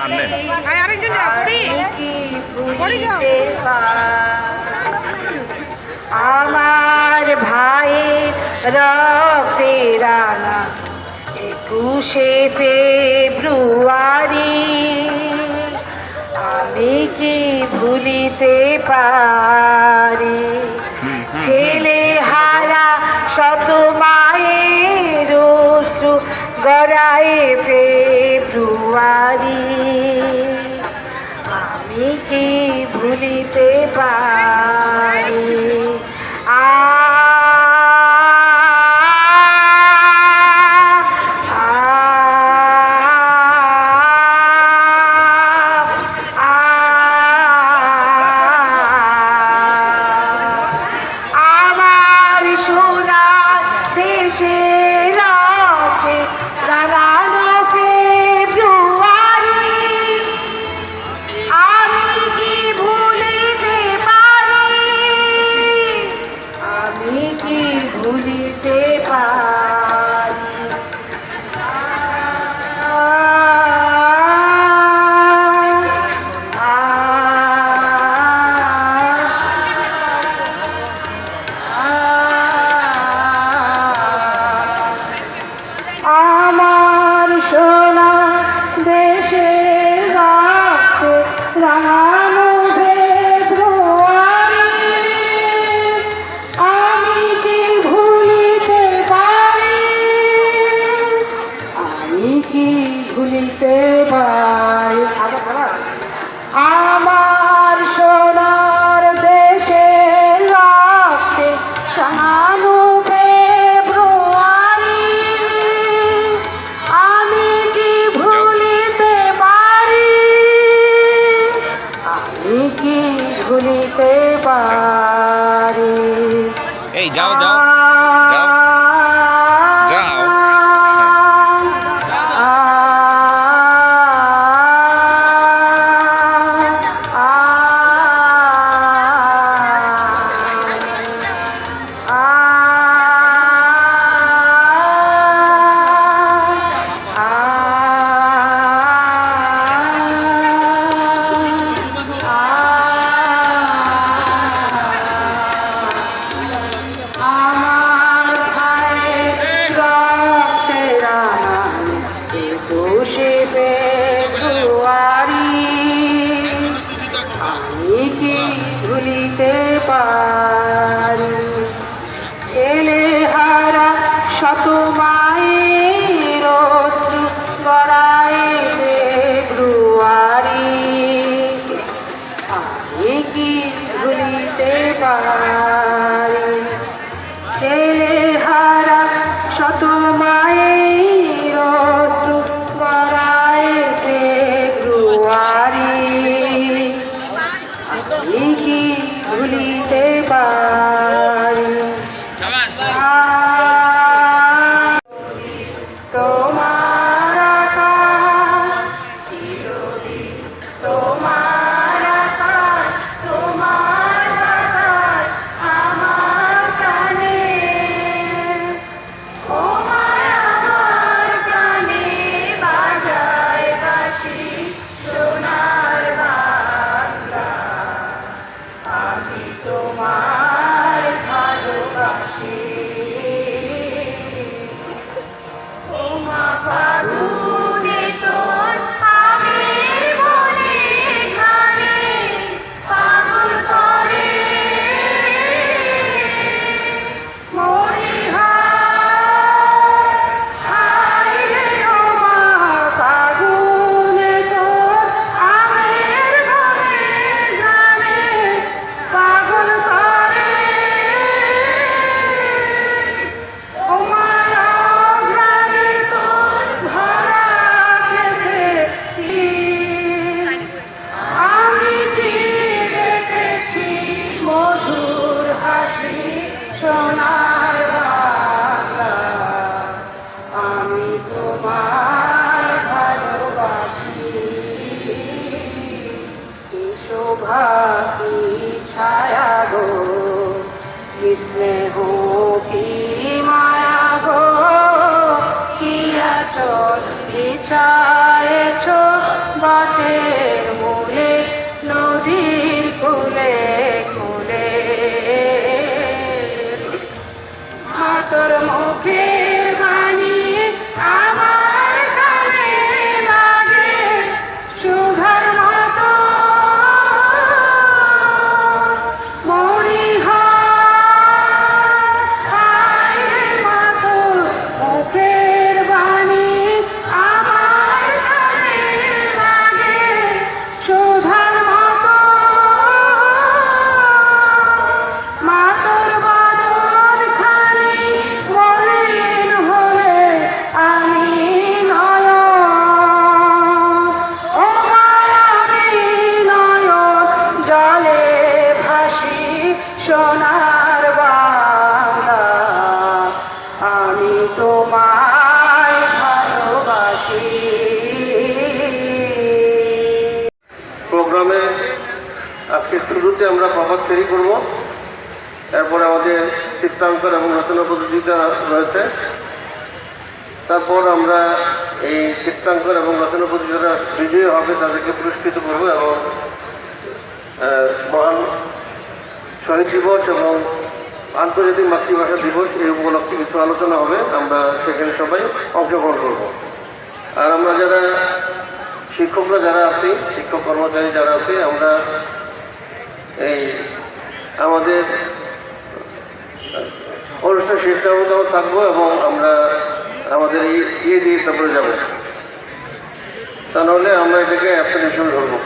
আনলেন আমার ভাই রানা একুশে ফেব্রুয়ারি। আমি কি ভুলিতে পারি? ছেলে হারা শত মায়ের গড়ায় প্রেম দুয়ারি আমি কি ভুলিতে পারি? আমি কি ভুলিতে পারি? আমার সোনার দেশে রাখতে কানো আমি কি ভুলিতে পারি? আমি কি ভুলিতে পারি? এই, যাও যাও। Ah! বিছায়েছ বাটের মূলে নদীর কূলে। আমরা প্রভাত করব। এরপরে আমাদের চিত্রাঙ্কন এবং রচনা প্রতিযোগিতা রয়েছে। তারপর আমরা এই চিত্রাঙ্কন এবং রচনা প্রতিযোগিতা বিজয়ী হবে তাদেরকে পুরস্কৃত করব এবং মহান শহীদ দিবস এবং আন্তর্জাতিক মাতৃভাষা দিবস এই উপলক্ষে কিছু আলোচনা হবে। আমরা সেখানে সবাই অংশগ্রহণ করব। আর আমরা যারা শিক্ষকরা যারা আছি, শিক্ষক কর্মচারী যারা আছে, আমরা এই আমাদের অনুষ্ঠান শেষ পর্যন্ত আমরা থাকব এবং আমরা আমাদের এই ইয়ে দিয়ে তারপরে যাব। তা নাহলে আমরা এটাকে অ্যাপ্লিকেশন ধরবো।